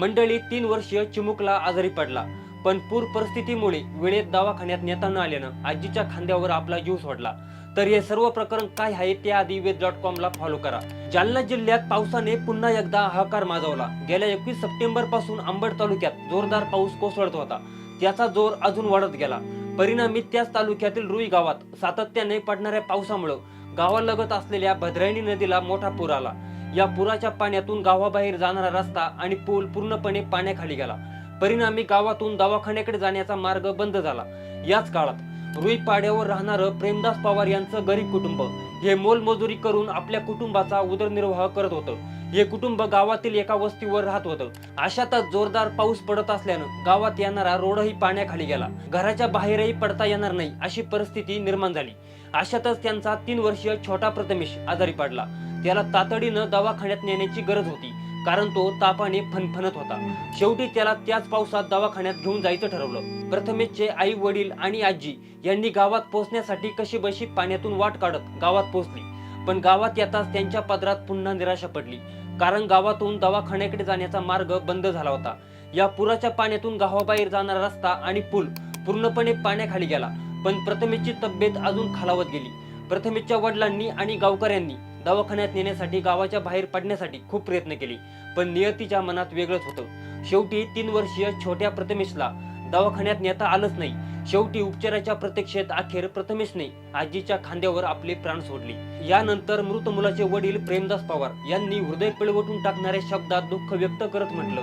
मंडळी तीन वर्षीय चिमुकला आजारी पडला. पण पूर परिस्थितीमुळे वेळेत दवाखान्यात नेता न आल्यानं आजीच्या खांद्यावर आपला जीव सोडला. तर हे सर्व प्रकरण काय आहे त्याआधी वेद डॉट कॉम ला फॉलो करा. जालना जिल्ह्यात पावसाने पुन्हा एकदा हाकार माजवला. गेल्या एकवीस सप्टेंबरपासून अंबड तालुक्यात जोरदार पाऊस कोसळत होता. त्याचा जोर अजून वाढत गेला. परिणामी त्याच तालुक्यातील रुई गावात सातत्याने पडणाऱ्या पावसामुळे गावालगत असलेल्या भद्रायणी नदीला मोठा पूर आला. या पुराच्या पाण्यातून गावाबाहेर जाणारा रस्ता आणि पूल पूर्णपणे पाण्याखाली गेला. परिणामी गावातून दवाखान्याकडे जाण्याचा मार्ग बंद झाला. याच काळात रुई पाड्यावर राहणारं प्रेमदास पवार यांचं गरीब कुटुंब हे मोलमजुरी करून आपल्या कुटुंबाचा उदरनिर्वाह करत होतं. हे कुटुंब गावातील एका वस्तीवर राहत होतं. अशातच जोरदार पाऊस पडत असल्यानं गावात येणारा रोडही पाण्याखाली गेला. घराच्या बाहेरही पडता येणार नाही अशी परिस्थिती निर्माण झाली. अशातच त्यांचा तीन वर्षीय छोटा प्रथमेश आजारी पडला. त्याला तातडीनं दवाखान्यात नेण्याची गरज होती. कारण तो तापाने फनफनत होता. शेवटी त्याला त्याच पावसात दवाखान्यात घेऊन जायचं ठरवलं. प्रथमेशचे आई वडील आणि आजी यांनी गावात पोहोचण्यासाठी कशी बशी पाण्यातून वाट काढत गावात पोहोचली. पण गावात येताच त्यांच्या पदरात पुन्हा निराशा पडली. कारण गावातून दवाखान्याकडे जाण्याचा मार्ग बंद झाला होता. या पुराच्या पाण्यातून गावाबाहेर जाणारा रस्ता आणि पूल पूर्णपणे पाण्याखाली गेला. पण प्रथमेशची तब्येत अजून खालावत गेली. प्रथमेशच्या वडिलांनी आणि गावकऱ्यांनी दवाखान्यात नेण्यासाठी गावाच्या बाहेर पडण्यासाठी खूप प्रयत्न केले. पण नियतीच्या मनात वेगळंच होतं. शेवटी तीन वर्षीय छोट्या प्रथमेशला दवाखान्यात नेता आलंच नाही. शेवटी उपचाराच्या प्रतीक्षेत अखेर प्रथमेशने आजीच्या खांद्यावर आपले प्राण सोडले. यानंतर मृत मुलाचे वडील प्रेमदास पवार यांनी हृदय पिळवटून टाकणाऱ्या शब्दात दुःख व्यक्त करत म्हटलं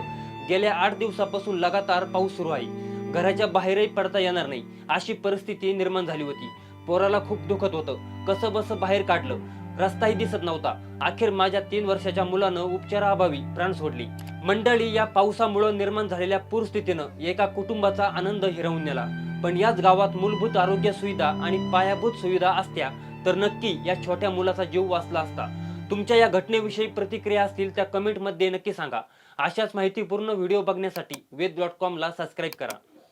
गेल्या आठ दिवसापासून लगातार पाऊस सुरू आहे. घराच्या बाहेरही पडता येणार नाही. अशी परिस्थिती निर्माण झाली होती. पोराला खूप दुखत होतं. कसं बस बाहेर काढलं? रस्ताही दिसत नव्हता. अखेर माझ्या तीन वर्षाच्या मुलानं उपचाराअभावी प्राण सोडली. मंडळी या पावसामुळे निर्माण झालेल्या पूरस्थितीनं एका कुटुंबाचा आनंद हिरवून नेला. पण याच गावात मूलभूत आरोग्य सुविधा आणि पायाभूत सुविधा असत्या तर नक्की या छोट्या मुलाचा जीव वाचला असता. तुमच्या या घटनेविषयी प्रतिक्रिया असतील त्या कमेंटमध्ये नक्की सांगा. अशाच माहितीपूर्ण व्हिडिओ बघण्यासाठी वेद डॉट कॉमला सबस्क्राईब करा.